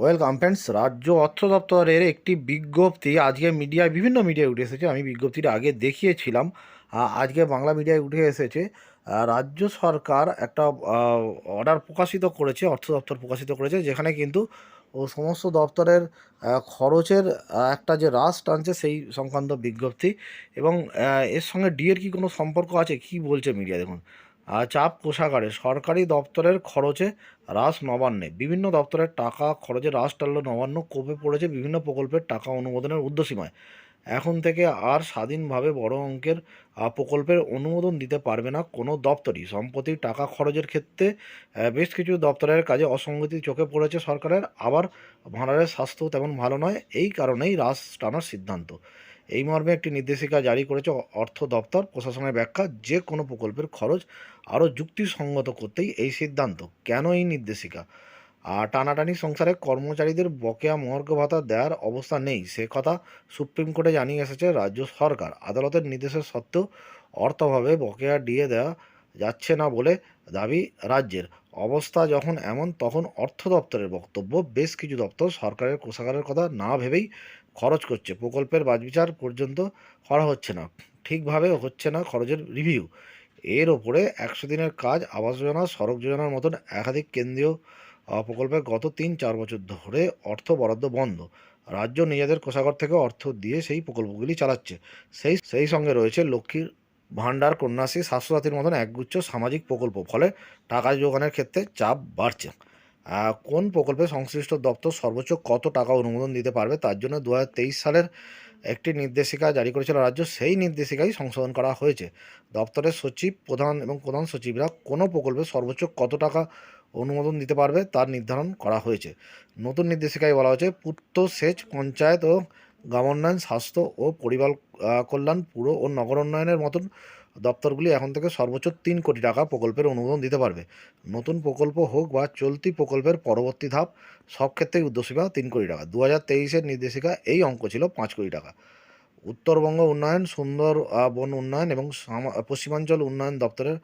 Welcome friends, রাজ্য অর্থ দপ্তরের একটি বিজ্ঞপ্তি। আজকে মিডিয়ায়, বিভিন্ন মিডিয়ায় উঠে এসেছে। আমি বিজ্ঞপ্তিটা আগে দেখিয়েছিলাম। আজকে বাংলা মিডিয়ায় উঠে এসেছে। রাজ্য সরকার একটা অর্ডার প্রকাশিত করেছে, অর্থ দপ্তর প্রকাশিত করেছে, যেখানে কিন্তু ও সমস্ত দপ্তরের খরচের একটা যে হ্রাস টানছে সেই সংক্রান্ত বিজ্ঞপ্তি। এবং এর সঙ্গে ডিএর কি কোনো সম্পর্ক আছে? কি বলছে মিডিয়া? দেখুন। চাপ কোষাগারে সরকারি দপ্তরের খরচে হ্রাস নবান্নে। বিভিন্ন দপ্তরের টাকা খরচে হ্রাস টানল নবান্ন কোপে পড়েছে বিভিন্ন প্রকল্পের টাকা অনুমোদনের উর্ধ্বসীমায় এখন থেকে আর স্বাধীনভাবে বড় অঙ্কের প্রকল্পের অনুমোদন দিতে পারবে না কোনো দপ্তরই। সম্প্রতি টাকা খরচের ক্ষেত্রে বেশ কিছু দপ্তরের কাজে অসঙ্গতি চোখে পড়েছে সরকারের। আবার ভাঁড়ারের স্বাস্থ্য তেমন ভালো নয়। এই কারণেই হ্রাস টানার সিদ্ধান্ত। এই মর্মে একটি নির্দেশিকা জারি করেছে অর্থ দপ্তর, প্রশাসনের ব্যাখ্যা, যে কোনো প্রকল্পের খরচ আরও যুক্তিসঙ্গত করতেই এই সিদ্ধান্ত। কেন এই নির্দেশিকা? আর টানাটানি সংসারে কর্মচারীদের বকেয়া মহর্গ ভাতা দেওয়ার অবস্থা নেই, সে কথা সুপ্রিম কোর্টে জানিয়ে এসেছে রাজ্য সরকার। আদালতের নির্দেশের সত্ত্বেও অর্থভাবে বকেয়া দিয়ে দেওয়া যাচ্ছে না বলে দাবি রাজ্যের। অবস্থা যখন এমন, তখন অর্থ দপ্তরের বক্তব্য, বেশ কিছু দপ্তর সরকারের কোষাগারের কথা না ভেবেই খরচ করছে। প্রকল্পের বাজবিচার পর্যন্ত করা হচ্ছে না। ঠিকভাবে হচ্ছে না খরচের রিভিউ এর ওপরে একশো দিনের কাজ, আবাস যোজনা, সড়ক যোজনার মতন একাধিক কেন্দ্রীয় প্রকল্পে গত তিন চার বছর ধরে অর্থ বরাদ্দ বন্ধ। রাজ্য নিজেদের কোষাগার থেকে অর্থ দিয়ে সেই প্রকল্পগুলি চালাচ্ছে। সেই সেই সঙ্গে রয়েছে লক্ষ্মীর ভাণ্ডার, কন্যাশ্রী, স্বাস্থ্যসাথীর মতন একগুচ্ছ সামাজিক প্রকল্প। ফলে টাকা যোগানের ক্ষেত্রে চাপ বাড়ছে। কোন প্রকল্পে সংশ্লিষ্ট দপ্তর সর্বোচ্চ কত টাকা অনুমোদন দিতে পারবে? তার জন্য দু হাজার তেইশ সালের একটি নির্দেশিকা জারি করেছিল রাজ্য। সেই নির্দেশিকাই সংশোধন করা হয়েছে। দপ্তরের সচিব, প্রধান এবং প্রধান সচিবরা কোনো প্রকল্পে সর্বোচ্চ কত টাকা অনুমোদন দিতে পারবে তার নির্ধারণ করা হয়েছে। নতুন নির্দেশিকায় বলা হয়েছে পূর্ত সেচ পঞ্চায়েত ও গ্রামোন্নয়ন, স্বাস্থ্য ও পরিবার কল্যাণ, পুর ও নগর উন্নয়নের মতন দপ্তরগুলি এখন থেকে সর্বোচ্চ তিন কোটি টাকা প্রকল্পের অনুমোদন দিতে পারবে। নতুন প্রকল্প হোক বা চলতি প্রকল্পের পরবর্তী ধাপ, সব ক্ষেত্রেই উদ্দেশ্যিকা তিন কোটি টাকা। দু হাজার তেইশের নির্দেশিকা এই অঙ্ক ছিল পাঁচ কোটি টাকা। উত্তরবঙ্গ উন্নয়ন সুন্দর বন উন্নয়ন এবং পশ্চিমাঞ্চল উন্নয়ন দপ্তরের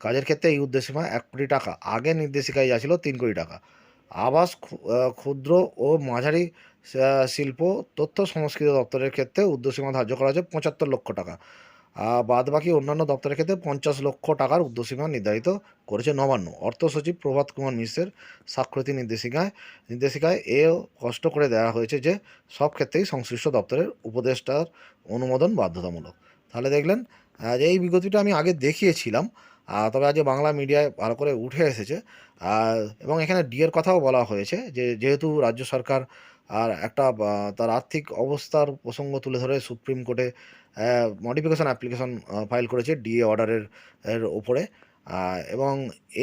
কাজের ক্ষেত্রে এই উদ্দেশ্যিমা এক কোটি টাকা। আগে নির্দেশিকায় যা ছিল তিন কোটি টাকা। আবাস ক্ষুদ্র ও মাঝারি শিল্প, তথ্য সংস্কৃতি দপ্তরের ক্ষেত্রে উদ্দেশ্যিমা ধার্য করা হয়েছে পঁচাত্তর লক্ষ টাকা। বাদ বাকি অন্যান্য দপ্তরের ক্ষেত্রে পঞ্চাশ লক্ষ টাকার উদ্দেশ্যিমা নির্ধারিত করেছে নবান্ন। অর্থ সচিব প্রভাত কুমার মিশ্রের স্বাক্ষরিত নির্দেশিকায় নির্দেশিকায় এও কষ্ট করে দেওয়া হয়েছে যে সব ক্ষেত্রেই সংশ্লিষ্ট দপ্তরের উপদেষ্টার অনুমোদন বাধ্যতামূলক। তাহলে দেখলেন এই বিজ্ঞপ্তিটা আমি আগে দেখিয়েছিলাম তবে আজ বাংলা মিডিয়ায় ভালো করে উঠে এসেছে। আর, এবং এখানে ডিএর কথাও বলা হয়েছে যে, যেহেতু রাজ্য সরকার আর একটা তার আর্থিক অবস্থার প্রসঙ্গ তুলে ধরে সুপ্রিম কোর্টে মডিফিকেশন অ্যাপ্লিকেশন ফাইল করেছে ডিএ অর্ডারের এর ওপরে। এবং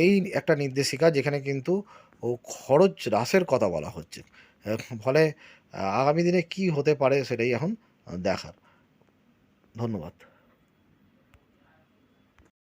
এই একটা নির্দেশিকা যেখানে কিন্তু খরচ হ্রাসের কথা বলা হচ্ছে। ফলে আগামী দিনে কি হতে পারে সেটাই এখন দেখার। ধন্যবাদ।